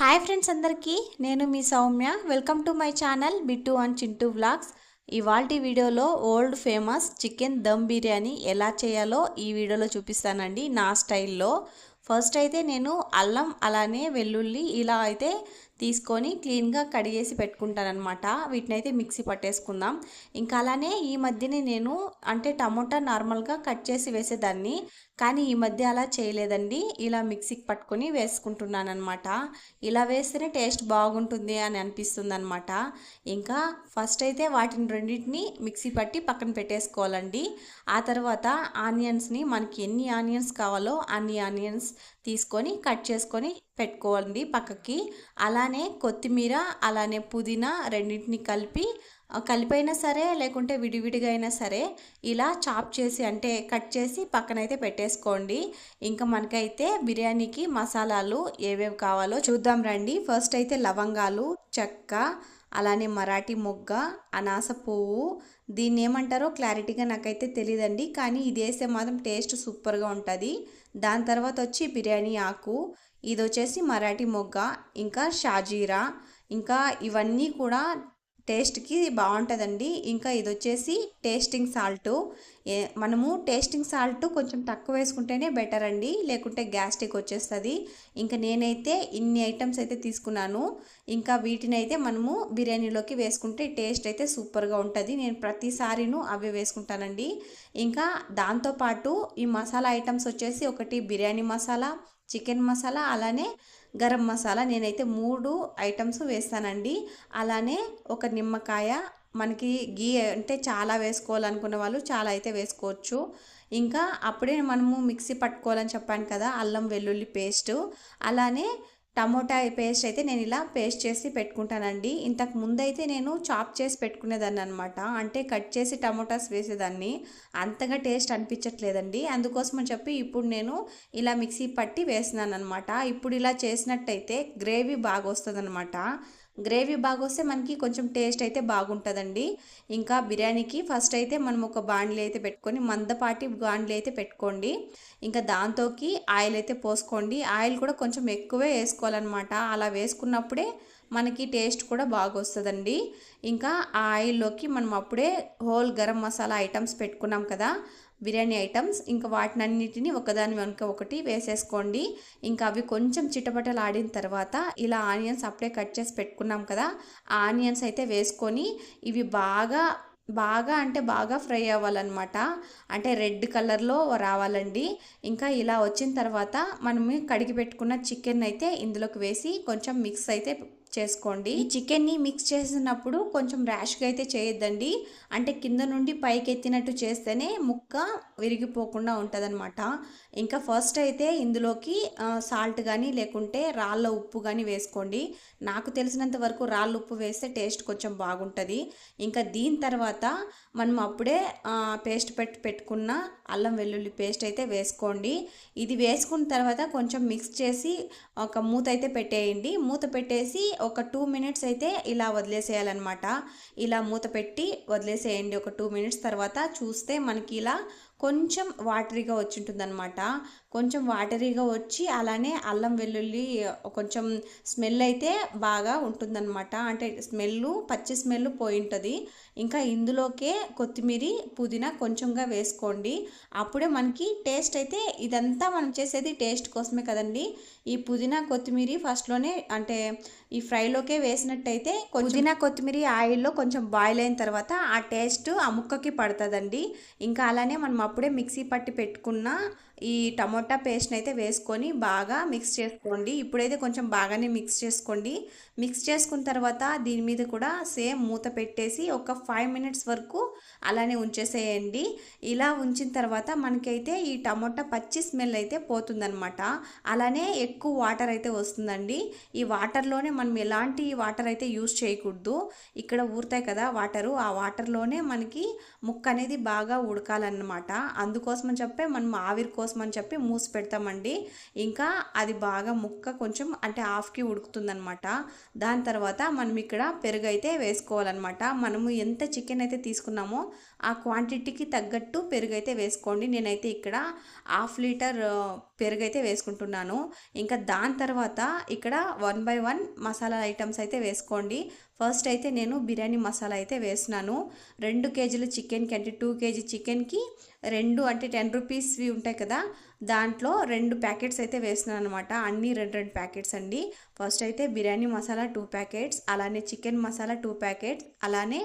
Hi friends అందరికీ నేను మీ Soumya. Welcome to my channel Bittu and Chintu vlogs ఇవాల్టి వీడియోలో old famous chicken dum biryani ఎలా చేయాలో ఈ వీడియోలో చూపిస్తానండి నా స్టైల్లో. ఫస్ట్ అయితే నేను అల్లం అలానే వెల్లుల్లి ఇలా అయితే తీసుకొని క్లీన్గా కడిగేసి పెట్టుకుంటానమాట వీటిని అయితే మిక్సీ పట్టేసుకుందాం. ఇంకా అలానే ఈ మధ్యనే నేను అంటే టమోటా నార్మల్గా కట్ చేసి వేసేదాన్ని. కానీ ఈ మధ్య అలా చేయలేదండి. ఇలా మిక్సీకి పట్టుకొని వేసుకుంటున్నాను అనమాట ఇలా వేస్తేనే టేస్ట్ బాగుంటుంది అని అనిపిస్తుంది అనమాట ఇంకా ఫస్ట్ అయితే వాటిని రెండింటిని మిక్సీ పట్టి పక్కన పెట్టేసుకోవాలండి. ఆ తర్వాత ఆనియన్స్ని మనకి ఎన్ని ఆనియన్స్ కావాలో అన్ని ఆనియన్స్ తీసుకొని కట్ చేసుకొని పెట్టుకోండి పక్కకి. అలానే కొత్తిమీర అలానే పుదీనా రెండింటిని కలిపి కలిపైనా సరే లేకుంటే విడివిడిగా అయినా సరే ఇలా చాప్ చేసి అంటే కట్ చేసి పక్కనైతే పెట్టేసుకోండి. ఇంకా మనకైతే బిర్యానీకి మసాలాలు ఏవేవి కావాలో చూద్దాం రండి. ఫస్ట్ అయితే లవంగాలు చెక్క అలానే మరాఠీ మొగ్గ అనాస పువ్వు. దీన్ని ఏమంటారో క్లారిటీగా నాకైతే తెలియదండి కానీ ఇది వేస్తే మాత్రం టేస్ట్ సూపర్గా ఉంటుంది. దాని తర్వాత వచ్చి బిర్యానీ ఆకు. ఇది వచ్చేసి మరాఠీ మొగ్గ ఇంకా షాజీరా. ఇంకా ఇవన్నీ కూడా టేస్ట్కి బాగుంటుందండి ఇంకా ఇది వచ్చేసి టేస్టింగ్ సాల్ట్. మనము టేస్టింగ్ సాల్ట్ కొంచెం తక్కువ వేసుకుంటేనే బెటర్ అండి. లేకుంటే గ్యాస్ట్రిక్ వచ్చేస్తుంది. ఇంకా నేనైతే ఇన్ని ఐటమ్స్ అయితే తీసుకున్నాను. ఇంకా వీటిని అయితే మనము బిర్యానీలోకి వేసుకుంటే టేస్ట్ అయితే సూపర్గా ఉంటుంది. నేను ప్రతిసారిను అవి వేసుకుంటానండి. ఇంకా దాంతోపాటు ఈ మసాలా ఐటమ్స్ వచ్చేసి ఒకటి బిర్యానీ మసాలా చికెన్ మసాలా అలానే గరం మసాలా నేనైతే మూడు ఐటమ్స్ వేస్తానండి. అలానే ఒక నిమ్మకాయ మనకి గీ అంటే చాలా వేసుకోవాలనుకున్న వాళ్ళు చాలా అయితే వేసుకోవచ్చు. ఇంకా అప్పుడే మనము మిక్సీ పట్టుకోవాలని చెప్పాను కదా అల్లం వెల్లుల్లి పేస్ట్. అలానే టమోటా పేస్ట్ అయితే నేను ఇలా పేస్ట్ చేసి పెట్టుకుంటానండి. ఇంతకు ముందైతే నేను చాప్ చేసి పెట్టుకునేదాన్ని అనమాట అంటే కట్ చేసి టమోటాస్ వేసేదాన్ని. అంతగా టేస్ట్ అనిపించట్లేదండి. అందుకోసం అని చెప్పి ఇప్పుడు నేను ఇలా మిక్సీ పట్టి వేసినాను అనమాట ఇప్పుడు ఇలా చేసినట్టయితే గ్రేవీ బాగా వస్తుంది గ్రేవీ బాగా వస్తే మనకి కొంచెం టేస్ట్ అయితే బాగుంటుందండి. ఇంకా బిర్యానీకి ఫస్ట్ అయితే మనం ఒక బాండ్లీ అయితే పెట్టుకొని మందపాటి బాండ్లీ అయితే పెట్టుకోండి. ఇంకా దాంతోకి ఆయిల్ అయితే పోసుకోండి. ఆయిల్ కూడా కొంచెం ఎక్కువే వేసుకోవాలన్నమాట. అలా వేసుకున్నప్పుడే మనకి టేస్ట్ కూడా బాగా వస్తుందండి ఇంకా ఆ ఆయిల్లోకి మనం అప్పుడే హోల్ గరం మసాలా ఐటమ్స్ పెట్టుకున్నాం కదా బిర్యానీ ఐటమ్స్. ఇంకా వాటినన్నిటిని ఒకదాని వెనుక ఒకటి వేసేసుకోండి. ఇంకా అవి కొంచెం చిటపటలు ఆడిన తర్వాత ఇలా ఆనియన్స్ అప్పుడే కట్ చేసి పెట్టుకున్నాం కదా ఆ ఆనియన్స్ అయితే వేసుకొని ఇవి బాగా బాగా అంటే బాగా ఫ్రై అవ్వాలన్నమాట. అంటే రెడ్ కలర్లో రావాలండి. ఇంకా ఇలా వచ్చిన తర్వాత మనం కడిగి పెట్టుకున్న చికెన్ అయితే ఇందులోకి వేసి కొంచెం మిక్స్ అయితే చేసుకోండి. ఈ చికెన్ని మిక్స్ చేసినప్పుడు కొంచెం ర్యాష్గా అయితే చేయొద్దండి. అంటే కింద నుండి పైకి ఎత్తినట్టు చేస్తేనే ముక్క విరిగిపోకుండా ఉంటుందన్నమాట. ఇంకా ఫస్ట్ అయితే ఇందులోకి సాల్ట్ కానీ లేకుంటే రాళ్ళ ఉప్పు కానీ వేసుకోండి. నాకు తెలిసినంత వరకు రాళ్ళ ఉప్పు వేస్తే టేస్ట్ కొంచెం బాగుంటుంది. ఇంకా దీని తర్వాత మనం అప్పుడే పేస్ట్ పెట్టి పెట్టుకున్న అల్లం వెల్లుల్లి పేస్ట్ అయితే వేసుకోండి. ఇది వేసుకున్న తర్వాత కొంచెం మిక్స్ చేసి ఒక మూత అయితే పెట్టేయండి. మూత పెట్టేసి ఒక టూ మినిట్స్ అయితే ఇలా వదిలేసేయాలన్నమాట. ఇలా మూత పెట్టి వదిలేసేయండి ఒక టూ మినిట్స్ తర్వాత చూస్తే మనకి ఇలా కొంచెం వాటరీగా వచ్చింటుందన్నమాట. కొంచెం వాటరీగా వచ్చి అలానే అల్లం వెల్లుల్లి కొంచెం స్మెల్ అయితే బాగా ఉంటుందన్నమాట. అంటే స్మెల్ పచ్చి స్మెల్ పోయి ఉంటుంది ఇంకా ఇందులోకే కొత్తిమీర పుదీనా కొంచెంగా వేసుకోండి. అప్పుడే మనకి టేస్ట్ అయితే ఇదంతా మనం చేసేది టేస్ట్ కోసమే కదండి. ఈ పుదీనా కొత్తిమీర ఫస్ట్లోనే అంటే ఈ ఫ్రైలోకే వేసినట్టయితే పుదీనా కొత్తిమీర ఆయిల్లో కొంచెం బాయిల్ అయిన తర్వాత ఆ టేస్ట్ ఆ ముక్కకి పడుతుందండి. ఇంకా అలానే మనం అప్పుడే మిక్సీ పట్టి పెట్టుకున్న ఈ టమోటా పేస్ట్ని అయితే వేసుకొని బాగా మిక్స్ చేసుకోండి. ఇప్పుడైతే కొంచెం బాగానే మిక్స్ చేసుకోండి. మిక్స్ చేసుకున్న తర్వాత దీని మీద కూడా సేమ్ మూత పెట్టేసి ఒక ఫైవ్ మినిట్స్ వరకు అలానే ఉంచేసేయండి. ఇలా ఉంచిన తర్వాత మనకైతే ఈ టమోటా పచ్చి స్మెల్ అయితే పోతుందనమాట అలానే ఎక్కువ వాటర్ అయితే వస్తుందండి. ఈ వాటర్లోనే మనం ఎలాంటి వాటర్ అయితే యూస్ చేయకూడదు. ఇక్కడ ఊరుతాయి కదా వాటరు. ఆ వాటర్లోనే మనకి ముక్క అనేది బాగా ఉడకాలన్నమాట. అందుకోసం చెప్పే మనం ఆవిరి కోసం కోసం అని చెప్పి మూసి పెడతామండి. ఇంకా అది బాగా ముక్క కొంచెం అంటే హాఫ్కి ఉడుకుతుందనమాట దాని తర్వాత మనం ఇక్కడ పెరుగు అయితే వేసుకోవాలన్నమాట. మనము ఎంత చికెన్ అయితే తీసుకున్నామో ఆ క్వాంటిటీకి తగ్గట్టు పెరుగు అయితే వేసుకోండి. నేనైతే ఇక్కడ హాఫ్ లీటర్ పెరుగు అయితే వేసుకుంటున్నాను. ఇంకా దాని తర్వాత ఇక్కడ one by one masala items అయితే వేసుకోండి. ఫస్ట్ అయితే నేను బిర్యానీ మసాలా అయితే వేసినాను రెండు కేజీలు చికెన్కి అంటే టూ కేజీ చికెన్కి రెండు అంటే టెన్ రూపీస్వి ఉంటాయి కదా. దాంట్లో రెండు ప్యాకెట్స్ అయితే వేస్తున్నాను అనమాట అన్నీ రెండు రెండు ప్యాకెట్స్ అండి. ఫస్ట్ అయితే బిర్యానీ మసాలా టూ ప్యాకెట్స్ అలానే చికెన్ మసాలా టూ ప్యాకెట్స్ అలానే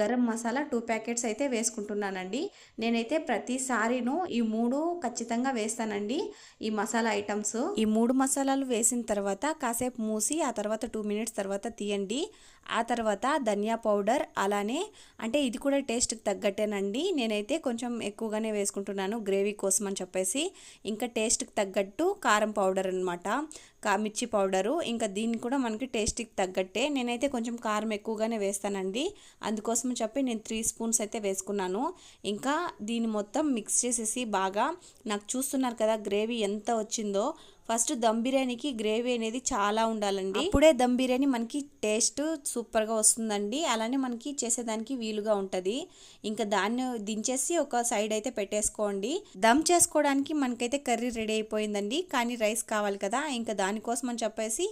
గరం మసాలా టూ ప్యాకెట్స్ అయితే వేసుకుంటున్నానండి. నేనైతే ప్రతిసారిను ఈ మూడు ఖచ్చితంగా వేస్తానండి ఈ మసాలా ఐటమ్స్. ఈ మూడు మసాలాలు వేసిన తర్వాత కాసేపు మూసి ఆ తర్వాత టూ మినిట్స్ తర్వాత తీయండి. ఆ తర్వాత ధనియా పౌడర్ అలానే అంటే ఇది కూడా టేస్ట్కి తగ్గట్టేనండి. నేనైతే కొంచెం ఎక్కువగానే వేసుకుంటున్నాను గ్రేవీ కోసం అని చెప్పేసి. ఇంకా టేస్ట్కి తగ్గట్టు కారం పౌడర్ అనమాట కా మిర్చి పౌడరు. ఇంకా దీన్ని కూడా మనకి టేస్ట్కి తగ్గట్టే. నేనైతే కొంచెం కారం ఎక్కువగానే వేస్తానండి. అందుకోసం చెప్పి నేను త్రీ స్పూన్స్ అయితే వేసుకున్నాను. ఇంకా దీన్ని మొత్తం మిక్స్ చేసేసి బాగా నాకు చూస్తున్నారు కదా గ్రేవీ ఎంత వచ్చిందో ఫస్ట్ దమ్ బిర్యానీకి గ్రేవీ అనేది చాలా ఉండాలండి. అప్పుడే దమ్ బిర్యానీ మనకి టేస్ట్ సూపర్గా వస్తుందండి. అలానే మనకి చేసేదానికి వీలుగా ఉంటుంది. ఇంకా దాన్ని దించేసి ఒక సైడ్ అయితే పెట్టేసుకోండి. దమ్ చేసుకోవడానికి మనకైతే కర్రీ రెడీ అయిపోయిందండి. కానీ రైస్ కావాలి కదా. ఇంకా దానికోసం అని చెప్పేసి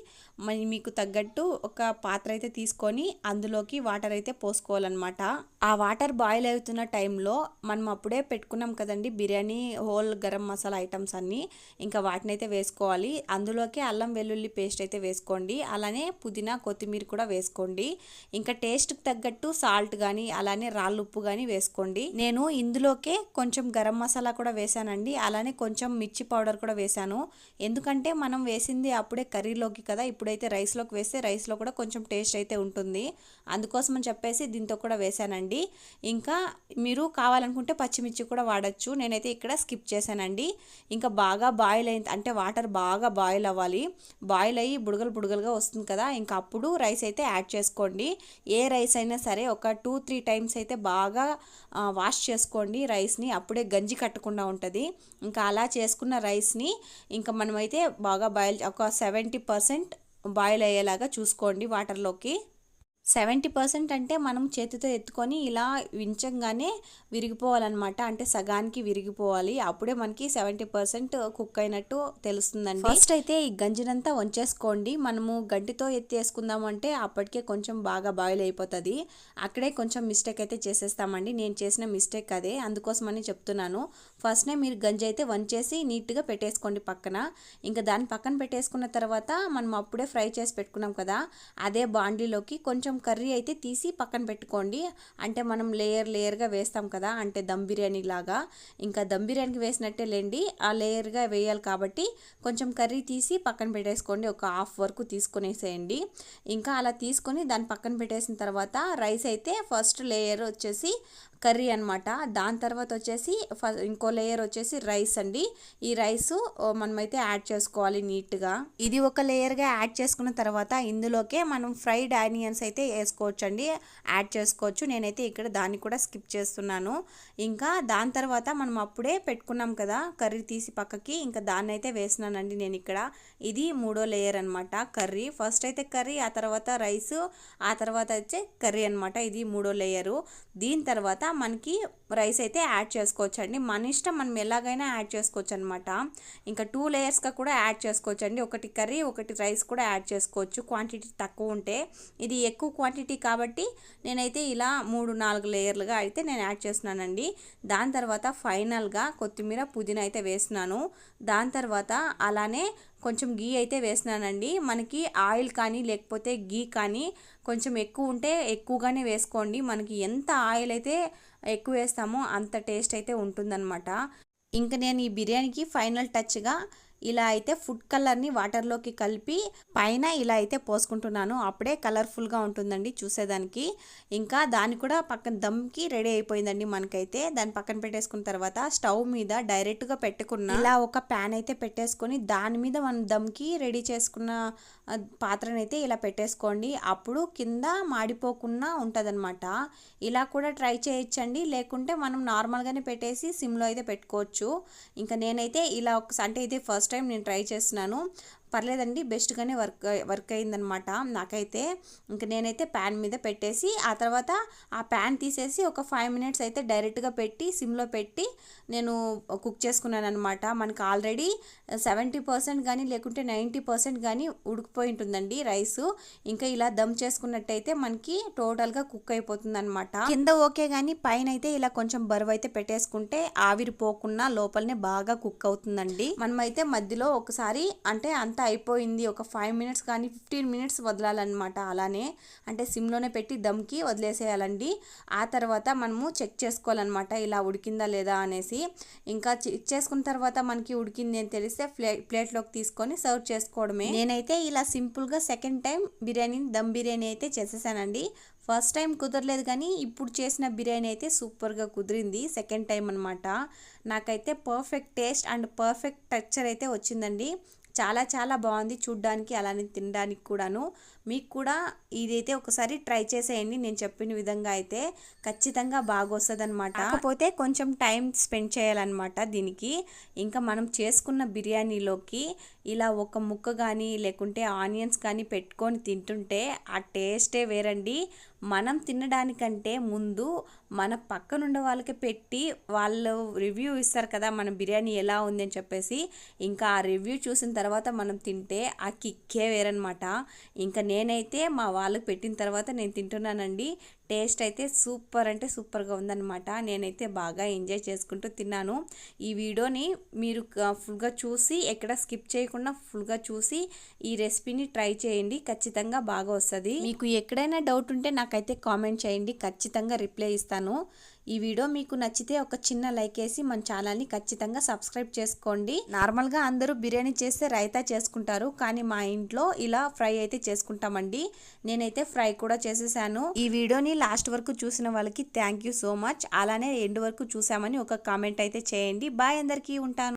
మరి మీకు తగ్గట్టు ఒక పాత్ర అయితే తీసుకొని అందులోకి వాటర్ అయితే పోసుకోవాలన్నమాట. ఆ వాటర్ బాయిల్ అవుతున్న టైంలో మనం అప్పుడే పెట్టుకున్నాం కదండి బిర్యానీ హోల్ గరం మసాలా ఐటమ్స్ అన్నీ. ఇంకా వాటిని అయితే వేసుకోవాలి. అందులోకి అల్లం వెల్లుల్లి పేస్ట్ అయితే వేసుకోండి. అలానే పుదీనా కొత్తిమీర కూడా వేసుకోండి. ఇంకా టేస్ట్కి తగ్గట్టు సాల్ట్ కానీ అలానే రాళ్ళు ఉప్పు కానీ వేసుకోండి. నేను ఇందులోకే కొంచెం గరం మసాలా కూడా వేసానండి. అలానే కొంచెం మిర్చి పౌడర్ కూడా వేసాను. ఎందుకంటే మనం వేసింది అప్పుడే కర్రీలోకి కదా ఇప్పుడైతే రైస్లోకి వేస్తే రైస్లో కూడా కొంచెం టేస్ట్ అయితే ఉంటుంది. అందుకోసం అని చెప్పేసి దీంతో కూడా వేసానండి. ఇంకా మీరు కావాలనుకుంటే పచ్చిమిర్చి కూడా వాడచ్చు. నేనైతే ఇక్కడ స్కిప్ చేశానండి. ఇంకా బాగా బాయిల్ అయింది అంటే వాటర్ బాగా బాయిల్ అవ్వాలి. బాయిల్ అయ్యి బుడగలు బుడగలుగా వస్తుంది కదా ఇంకా అప్పుడు రైస్ అయితే యాడ్ చేసుకోండి. ఏ రైస్ అయినా సరే ఒక టూ త్రీ టైమ్స్ అయితే బాగా వాష్ చేసుకోండి రైస్ని అప్పుడే గంజి కట్టకుండా ఉంటుంది. ఇంకా అలా చేసుకున్న రైస్ని ఇంకా మనమైతే బాగా బాయిల్ ఒక సెవెంటీ పర్సెంట్ బాయిల్ అయ్యేలాగా చూసుకోండి వాటర్లోకి సెవెంటీ పర్సెంట్ అంటే మనం చేతితో ఎత్తుకొని ఇలా వించంగానే విరిగిపోవాలన్నమాట. అంటే సగానికి విరిగిపోవాలి. అప్పుడే మనకి సెవెంటీ పర్సెంట్ కుక్ అయినట్టు తెలుస్తుందండి. ఫస్ట్ అయితే ఈ గంజినంతా వంచేసుకోండి. మనము గంటితో ఎత్తేసుకుందామంటే అంటే అప్పటికే కొంచెం బాగా బాయిల్ అయిపోతుంది. అక్కడే కొంచెం మిస్టేక్ అయితే చేసేస్తామండి. నేను చేసిన మిస్టేక్ అదే. అందుకోసమని చెప్తున్నాను. ఫస్ట్నే మీరు గంజి అయితే వంచేసి నీట్గా పెట్టేసుకోండి పక్కన. ఇంకా దాన్ని పక్కన పెట్టేసుకున్న తర్వాత మనం అప్పుడే ఫ్రై చేసి పెట్టుకున్నాం కదా అదే బాండీలోకి కొంచెం కర్రీ అయితే తీసి పక్కన పెట్టుకోండి. అంటే మనం లేయర్ లేయర్గా వేస్తాం కదా అంటే దమ్ బిర్యానీ లాగా. ఇంకా దమ్ బిర్యానీకి వేసినట్టే లేండి ఆ లేయర్గా వేయాలి కాబట్టి కొంచెం కర్రీ తీసి పక్కన పెట్టేసుకోండి. ఒక హాఫ్ వరకు తీసుకునేసేయండి. ఇంకా అలా తీసుకొని దాన్ని పక్కన పెట్టేసిన తర్వాత రైస్ అయితే ఫస్ట్ లేయర్ వచ్చేసి కర్రీ అనమాట దాని తర్వాత వచ్చేసి ఇంకో లేయర్ వచ్చేసి రైస్ అండి. ఈ రైస్ మనమైతే యాడ్ చేసుకోవాలి నీట్గా. ఇది ఒక లేయర్గా యాడ్ చేసుకున్న తర్వాత ఇందులోకే మనం ఫ్రైడ్ ఆనియన్స్ అయితే వేసుకోవచ్చు అండి యాడ్ చేసుకోవచ్చు. నేనైతే ఇక్కడ దాన్ని కూడా స్కిప్ చేస్తున్నాను. ఇంకా దాని తర్వాత మనం అప్పుడే పెట్టుకున్నాం కదా కర్రీ తీసి పక్కకి ఇంకా దాన్ని అయితే వేసినానండి నేను ఇక్కడ. ఇది మూడో లేయర్ అనమాట కర్రీ. ఫస్ట్ అయితే కర్రీ ఆ తర్వాత రైస్ ఆ తర్వాత వచ్చే కర్రీ అనమాట ఇది మూడో లేయరు దీని తర్వాత మనకి రైస్ అయితే యాడ్ చేసుకోవచ్చు అండి మన ఇష్టం మనం ఎలాగైనా యాడ్ చేసుకోవచ్చు అనమాట ఇంకా టూ లేయర్స్గా కూడా యాడ్ చేసుకోవచ్చు అండి ఒకటి కర్రీ ఒకటి రైస్ కూడా యాడ్ చేసుకోవచ్చు. క్వాంటిటీ తక్కువ ఉంటే. ఇది ఎక్కువ క్వాంటిటీ కాబట్టి నేనైతే ఇలా మూడు నాలుగు లేయర్లుగా అయితే నేను యాడ్ చేస్తున్నానండి. దాని తర్వాత ఫైనల్గా కొత్తిమీర పుదీనా అయితే వేస్తున్నాను. దాని తర్వాత అలానే కొంచెం గీ అయితే వేసినానండి. మనకి ఆయిల్ కానీ లేకపోతే గీ కానీ కొంచెం ఎక్కువ ఉంటే ఎక్కువగానే వేసుకోండి. మనకి ఎంత ఆయిల్ అయితే ఎక్కువ వేస్తామో అంత టేస్ట్ అయితే ఉంటుందన్నమాట. ఇంకా నేను ఈ బిర్యానీకి ఫైనల్ టచ్గా ఇలా అయితే ఫుడ్ కలర్ని వాటర్లోకి కలిపి పైన ఇలా అయితే పోసుకుంటున్నాను. అప్పుడే కలర్ఫుల్గా ఉంటుందండి చూసేదానికి. ఇంకా దాన్ని కూడా పక్కన దమ్కి రెడీ అయిపోయిందండి మనకైతే. దాన్ని పక్కన పెట్టేసుకున్న తర్వాత స్టవ్ మీద డైరెక్ట్గా పెట్టుకున్న ఇలా ఒక ప్యాన్ అయితే పెట్టేసుకొని దాని మీద మనం దమ్కి రెడీ చేసుకున్న పాత్రనైతే ఇలా పెట్టేసుకోండి. అప్పుడు కింద మాడిపోకుండా ఉంటుందన్నమాట. ఇలా కూడా ట్రై చేయొచ్చండి. లేకుంటే మనం నార్మల్గానే పెట్టేసి సిమ్లో అయితే పెట్టుకోవచ్చు. ఇంకా నేనైతే ఇలా ఒక అంటే ఇది ఫస్ట్ టైం నేను ట్రై చేస్తున్నాను. పర్లేదండి బెస్ట్గానే వర్క్ వర్క్ అయిందనమాట. నాకైతే ఇంకా నేనైతే ప్యాన్ మీద పెట్టేసి ఆ తర్వాత ఆ ప్యాన్ తీసేసి ఒక ఫైవ్ మినిట్స్ అయితే డైరెక్ట్గా పెట్టి సిమ్లో పెట్టి నేను కుక్ చేసుకున్నాను అనమాట మనకు ఆల్రెడీ సెవెంటీ పర్సెంట్ కానీ లేకుంటే నైంటీ పర్సెంట్ కానీ ఉడికిపోయి ఉంటుందండి రైస్. ఇంకా ఇలా దమ్ చేసుకున్నట్టయితే మనకి టోటల్గా కుక్ అయిపోతుంది అనమాట కింద ఓకే కానీ పైన అయితే ఇలా కొంచెం బరువు అయితే పెట్టేసుకుంటే ఆవిరిపోకుండా లోపలనే బాగా కుక్ అవుతుందండి. మనమైతే మధ్యలో ఒకసారి అంటే అంత అయిపోయింది. ఒక ఫైవ్ మినిట్స్ కానీ ఫిఫ్టీన్ మినిట్స్ వదలాలన్నమాట. అలానే అంటే సిమ్లోనే పెట్టి దమ్కి వదిలేసేయాలండి. ఆ తర్వాత మనము చెక్ చేసుకోవాలన్నమాట. ఇలా ఉడికిందా లేదా అనేసి. ఇంకా చెక్ చేసుకున్న తర్వాత మనకి ఉడికింది అని తెలిస్తే ప్లే ప్లేట్లోకి తీసుకొని సర్వ్ చేసుకోవడమే. నేనైతే ఇలా సింపుల్గా సెకండ్ టైం బిర్యానీ దమ్ బిర్యానీ అయితే చేసేసానండి. ఫస్ట్ టైం కుదరలేదు కానీ ఇప్పుడు చేసిన బిర్యానీ అయితే సూపర్గా కుదిరింది సెకండ్ టైం అనమాట నాకైతే perfect taste and perfect texture అయితే వచ్చిందండి. చాలా చాలా బాగుంది చూడ్డానికి అలానే తినడానికి కూడాను. మీకు కూడా ఇదైతే ఒకసారి ట్రై చేసేయండి. నేను చెప్పిన విధంగా అయితే ఖచ్చితంగా బాగా వస్తుంది అనమాట కాకపోతే కొంచెం టైం స్పెండ్ చేయాలన్నమాట దీనికి. ఇంకా మనం చేసుకున్న బిర్యానీలోకి ఇలా ఒక ముక్క కానీ లేకుంటే ఆనియన్స్ కానీ పెట్టుకొని తింటుంటే ఆ టేస్టే వేరండి. మనం తినడానికంటే ముందు మన పక్కనుండే వాళ్ళకి పెట్టి వాళ్ళు రివ్యూ ఇస్తారు కదా మన బిర్యానీ ఎలా ఉంది అని చెప్పేసి. ఇంకా ఆ రివ్యూ చూసిన తర్వాత మనం తింటే ఆ కిక్కే వేరనమాట ఇంకా నేనైతే మా వాళ్ళకి పెట్టిన తర్వాత నేను తింటున్నానండి. టేస్ట్ అయితే సూపర్ అంటే సూపర్గా ఉందన్నమాట. నేనైతే బాగా ఎంజాయ్ చేసుకుంటూ తిన్నాను. ఈ వీడియోని మీరు ఫుల్గా చూసి ఎక్కడ స్కిప్ చేయకుండా ఫుల్గా చూసి ఈ రెసిపీని ట్రై చేయండి. ఖచ్చితంగా బాగా వస్తుంది. మీకు ఎక్కడైనా డౌట్ ఉంటే నాకైతే కామెంట్ చేయండి. ఖచ్చితంగా రిప్లై ఇస్తాను. ఈ వీడియో మీకు నచ్చితే ఒక చిన్న లైక్ వేసి మన ఛానల్ని ఖచ్చితంగా సబ్స్క్రైబ్ చేసుకోండి. నార్మల్గా అందరూ బిర్యానీ చేస్తే రైతా చేసుకుంటారు. కానీ మా ఇంట్లో ఇలా ఫ్రై అయితే చేసుకుంటామండి. నేనైతే ఫ్రై కూడా చేసేసాను. ఈ వీడియోని లాస్ట్ వరకు చూసిన వాళ్ళకి థ్యాంక్ యూ సో మచ్. అలానే ఎండ్ వరకు చూసామని ఒక కామెంట్ అయితే చేయండి. బాయ్ అందరికీ ఉంటాను.